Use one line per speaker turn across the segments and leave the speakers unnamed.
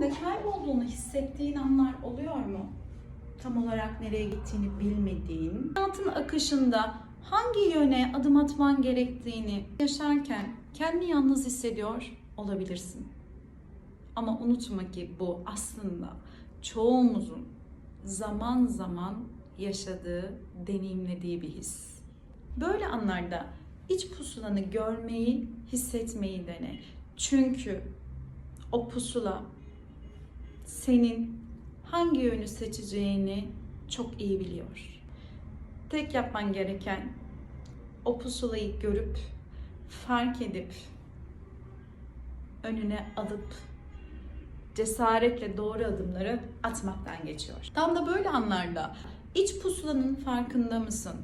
De kaybolduğunu hissettiğin anlar oluyor mu? Tam olarak nereye gittiğini bilmediğin, hayatın akışında hangi yöne adım atman gerektiğini yaşarken kendini yalnız hissediyor olabilirsin. Ama unutma ki bu aslında çoğumuzun zaman zaman yaşadığı, deneyimlediği bir his. Böyle anlarda iç pusulanı görmeyi, hissetmeyi dene. Çünkü o pusula senin hangi yönü seçeceğini çok iyi biliyor. Tek yapman gereken o pusulayı görüp, fark edip, önüne alıp cesaretle doğru adımları atmaktan geçiyor. Tam da böyle anlarda iç pusulanın farkında mısın?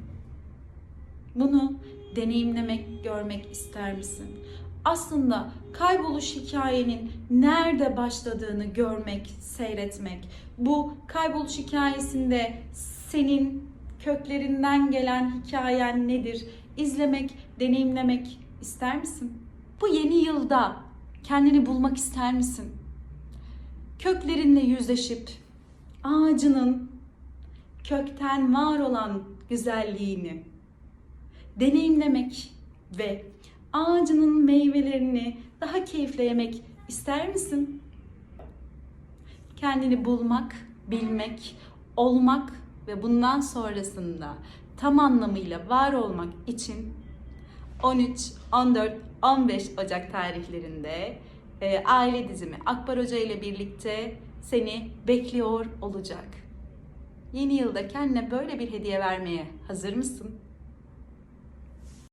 Bunu deneyimlemek, görmek ister misin? Aslında kayboluş hikayenin nerede başladığını görmek, seyretmek. Bu kayboluş hikayesinde senin köklerinden gelen hikayen nedir? İzlemek, deneyimlemek ister misin? Bu yeni yılda kendini bulmak ister misin? Köklerinle yüzleşip ağacının kökten var olan güzelliğini deneyimlemek ve ağacının meyvelerini daha keyifle yemek ister misin? Kendini bulmak, bilmek, olmak ve bundan sonrasında tam anlamıyla var olmak için 13, 14, 15 Ocak tarihlerinde e, aile dizimi Akbar Hoca ile birlikte seni bekliyor olacak. Yeni yılda kendine böyle bir hediye vermeye hazır mısın?